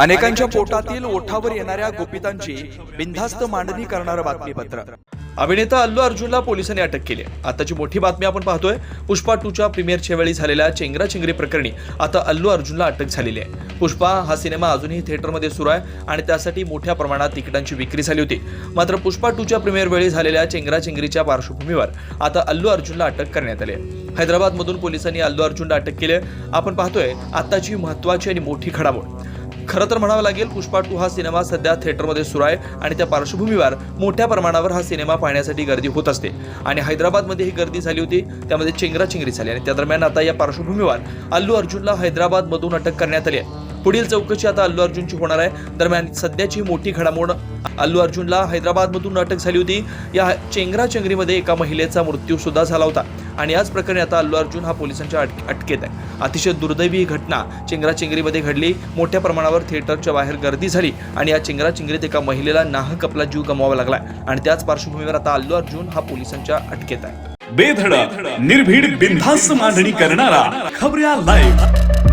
अनेकांच्या पोटातील ओठावर येणाऱ्या गोपितांची बिनधास्त मांडणी करणारं बातमीपत्र. अभिनेता अल्लू अर्जुनला पोलिसांनी अटक केली. आताची मोठी बातमी आपण पाहतोय. पुष्पा टूच्या प्रीमियरच्या वेळी झालेल्या चेंगराचेंगरी प्रकरणी आता अल्लू अर्जुनला अटक झालेली आहे. पुष्पा हा सिनेमा अजूनही थिएटरमध्ये सुरू आहे आणि त्यासाठी मोठ्या प्रमाणात तिकिटांची विक्री झाली होती. मात्र पुष्पा टूच्या प्रीमियर वेळी झालेल्या चेंगराचेंगरीच्या पार्श्वभूमीवर आता अल्लू अर्जुनला अटक करण्यात आली हैदराबादमधून पोलिसांनी अल्लू अर्जुनला अटक केली. आपण पाहतोय आताची महत्वाची आणि मोठी घडामोड. खरं तर म्हणावं लागेल पुष्पा टू हा सिनेमा सध्या थिएटरमध्ये सुरू आहे आणि त्या पार्श्वभूमीवर मोठ्या प्रमाणावर हा सिनेमा पाहण्यासाठी गर्दी होत असते. आणि हैदराबादमध्ये ही गर्दी झाली होती त्यामध्ये चेंगराचेंगरी झाली आणि त्या दरम्यान आता या पार्श्वभूमीवर अल्लू अर्जुनला हैदराबादमधून अटक करण्यात आली आहे. पुढील चौकशी आता अल्लू अर्जुनची होणार आहे. दरम्यान सध्याची मोठी घडामोड अल्लू अर्जुनला हैदराबादमधून अटक झाली होती. या चेंगराचेंगरीमध्ये एका महिलेचा मृत्यू सुद्धा झाला होता. आणि याच प्रकरणी आता अल्लू अर्जुन हा पोलिसांच्या अटक- अटकेत आहे. अतिशय दुर्दैवी ही घटना चेंगराचेंगरीमध्ये घडली. मोठ्या प्रमाणावर थिएटरच्या बाहेर गर्दी झाली आणि या चेंगराचेंगरीत एका महिलेला नाहक आपला जीव गमवावा लागला आणि त्याच पार्श्वभूमीवर आता अल्लू अर्जुन हा पोलिसांच्या अटकेत आहे. बेधडक निर्भीड बिनधास्त मांडणी करणारा खबऱ्या लाईव्ह